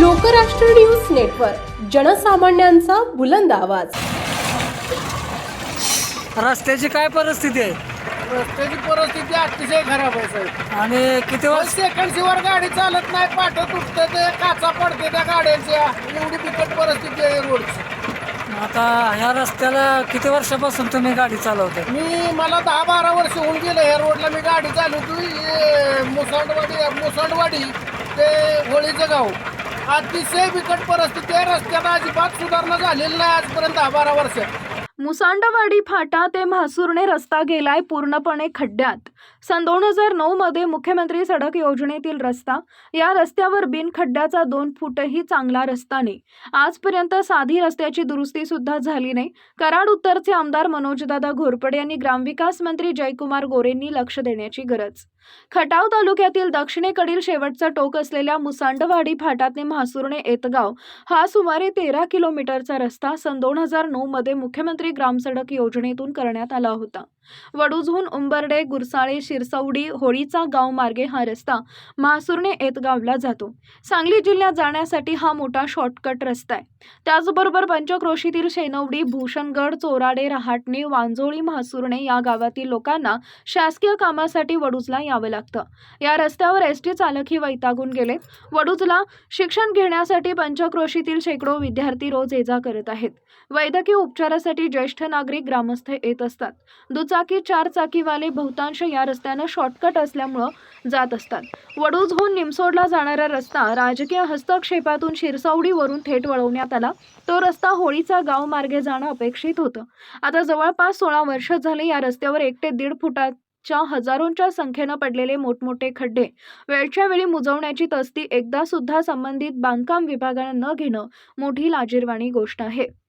Lokrashtra news network जनसामान्यांचा बुलंद आवाज. रस्त्याची काय परिस्थिती आहे? रस्त्याची परिस्थिती अतिशय खराब आहे साहेब. आणि किती वर्ष सेकंड शिवार गाडी चालत नाही पाठ तुटतं ते काचा पडते त्या गाड्यांच्या. एवढी बिकट परिस्थिती आहे रोडची. आता ह्या रस्त्याला किती वर्षापासून तुम्ही गाडी चालवताय? मी मला दहा बारा वर्ष होऊन गेले ह्या रोडला मी गाडी चालवतो हे मुसंडवाडी मुसंडवाडी ते होळीचं गाव. अतिशय बिकट परिस्थिती आहे. रस्त्यात अजिबात सुधारणा झालेली नाही आजपर्यंत दहा बारा वर्ष. मुसांडवाडी फाटा ते म्हासूरने रस्ता गेलाय पूर्णपणे खड्ड्यात. सन दोन हजार नऊ मध्ये मुख्यमंत्री सडक योजनेतील रस्ता या रस्त्यावर बिन खड्ड्याचा दोन फूटही चांगला रस्ता नाही. आजपर्यंत साधी रस्त्याची दुरुस्ती सुद्धा झाली नाही. कराड उत्तरचे आमदार मनोजदादा घोरपडे यांनी ग्रामविकास मंत्री जयकुमार गोरेंनी लक्ष देण्याची गरज. खटाव तालुक्यातील दक्षिणेकडील शेवटचा टोक असलेल्या मुसांडवाडी फाटाते म्हासूरणे येतगाव हा सुमारे तेरा किलोमीटरचा रस्ता सन दोन हजार नऊ मध्ये मुख्यमंत्री ग्रामसडक योजनेतून करण्यात आला होता. वडूजहून उंबर्डे गुरसाळे शिरसवडी होळीचा गाव मार्गे हा रस्ता म्हासूरणे एतगावला जातो. सांगली जिल्ह्यात जाण्यासाठी हा मोठा शॉर्टकट रस्ता आहे. त्याचबरोबर पंचक्रोशीतील शेनवडी भूषणगड चोराडे रहाटणे वांजोळी म्हासूरणे या गावातील लोकांना शासकीय कामासाठी वडूजला यावं लागतं. या रस्त्यावर एस टी चालकही वैतागून गेले. वडूजला शिक्षण घेण्यासाठी पंचक्रोशीतील शेकडो विद्यार्थी रोज ये जा करत आहेत. वैद्यकीय उपचारासाठी ज्येष्ठ नागरिक ग्रामस्थ येत असतात. दुचाकी चार चाकीवाले बहुतांश या रस्त्यानं शॉर्टकट असल्यामुळं जात असतात. वडूजहून निमसोडला जाणारा रस्ता राजकीय हस्तक्षेपातून शिरसावडीवरून थेट वळवण्यात आला. तो रस्ता होळीचा गाव मार्गे जाणं अपेक्षित होतं. आता जवळपास सोळा वर्ष झाले या रस्त्यावर एक ते दीड फुटाच्या हजारोंच्या संख्येनं पडलेले मोठमोठे खड्डे. वेळच्या वेळी मुजवण्याची तस्ती एकदा सुद्धा संबंधित बांधकाम विभागानं न घेणं मोठी लाजीरवाणी गोष्ट आहे.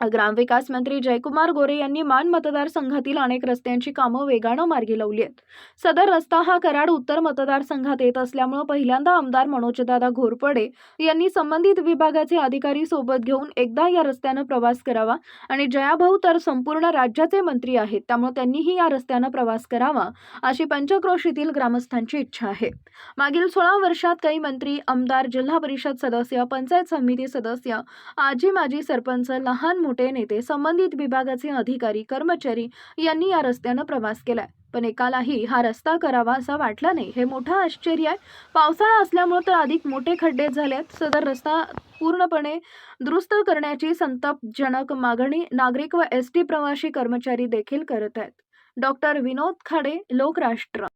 ग्रामविकास मंत्री जयकुमार गोरे यांनी मान मतदारसंघातील अनेक रस्त्यांची कामं वेगानं मार्गी लावली आहेत. सदर रस्ता हा कराड उत्तर मतदारसंघात येत असल्यामुळं पहिल्यांदा आमदार मनोजदादा घोरपडे यांनी संबंधित विभागाचे अधिकारी सोबत घेऊन एकदा या रस्त्यानं प्रवास करावा आणि जयाभाऊ तर संपूर्ण राज्याचे मंत्री आहेत त्यामुळे त्यांनीही या रस्त्यानं प्रवास करावा अशी पंचक्रोशीतील ग्रामस्थांची इच्छा आहे. मागील सोळा वर्षात काही मंत्री आमदार जिल्हा परिषद सदस्य पंचायत समिती सदस्य आजी माजी सरपंच लहान मोठे नेते संबंधित विभागाचे अधिकारी कर्मचारी यांनी या रस्त्यानं प्रवास केलाय. पण एकालाही हा रस्ता करावा असा वाटला नाही. हे मोठं आश्चर्य आहे. पावसाळा असल्यामुळे तर अधिक मोठे खड्डे झाले आहेत सदर रस्ता पूर्णपणे दुरुस्त करण्याची संतापजनक मागणी नागरिक व एस टी प्रवासी कर्मचारी देखील करत आहेत. डॉक्टर विनोद खाडे लोकराष्ट्र.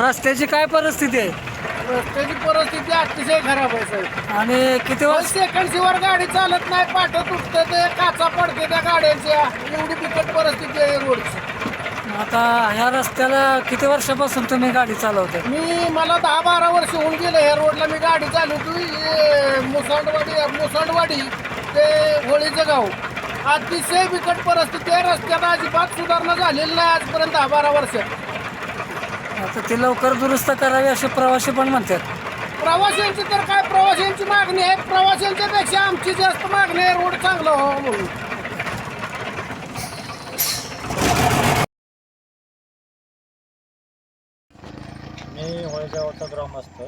रस्त्याची काय परिस्थिती आहे? रस्त्याची परिस्थिती अतिशय खराब आहे साहेब. आणि किती वर्ष सेकंड शिवार गाडी चालत नाही पाठ तुटतं ते काचा पडते त्या गाड्यांच्या. एवढी बिकट परिस्थिती आहे रोडची. आता ह्या रस्त्याला किती वर्षापासून तुम्ही गाडी चालवताय? मी मला दहा बारा वर्ष होऊन गेले ह्या रोडला. मी गाडी चालवतो हे मुसंडवाडी मुसंडवाडी ते होळीचं गाव. अतिशय बिकट परिस्थिती आहे. रस्त्यात अजिबात सुधारणा झालेली नाही आजपर्यंत दहा बारा वर्ष. आता ती लवकर दुरुस्त करावी असे प्रवासी पण म्हणतात. प्रवाशांची तर काय प्रवाशांची मागणी आहे. प्रवाशांच्या पेक्षा आमची जास्त मागणी आहे. रोड चांगला व्हावा म्हणून. मी होळगावचा ग्रामस्थ.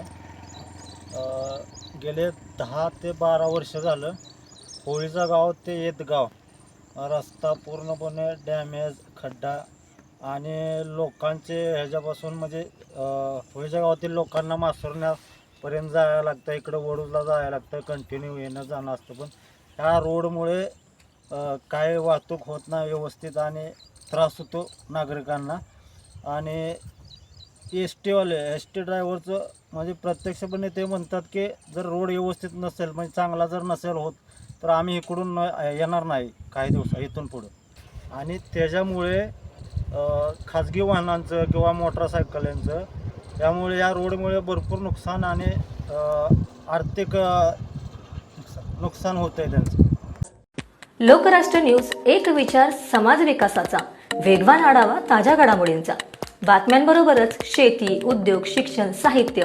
अ, गेले दहा ते बारा वर्ष झालं. होळीचा गाव ते येतगाव. रस्ता पूर्णपणे डॅमेज खड्डा आणि लोकांचे ह्याच्यापासून म्हणजे ह्याच्या होळीच्या गावातील लोकांना मासुरण्यापर्यंत जायला लागतं. इकडं वडूजला जायला लागतं. कंटिन्यू येणं जाणं असतं. पण ह्या रोडमुळे काय वाहतूक होत नाही व्यवस्थित आणि त्रास होतो नागरिकांना. आणि एस टीवाले एस टी ड्रायव्हरचं म्हणजे प्रत्यक्षपणे ते म्हणतात की जर रोड व्यवस्थित नसेल म्हणजे चांगला जर नसेल होत तर आम्ही इकडून न येणार नाही काही दिवसा इथून पुढं. आणि त्याच्यामुळे खाजगी वाहनांचं किंवा मोटरसायकल्यांचं त्यामुळे या रोडमुळे भरपूर नुकसान आणि आर्थिक नुकसान- नुकसान होतं आहे त्यांचं. लोकराष्ट्र न्यूज एक विचार समाज विकासाचा. वेगवान आढावा ताज्या घडामोडींचा. बातम्यांबरोबरच शेती उद्योग शिक्षण साहित्य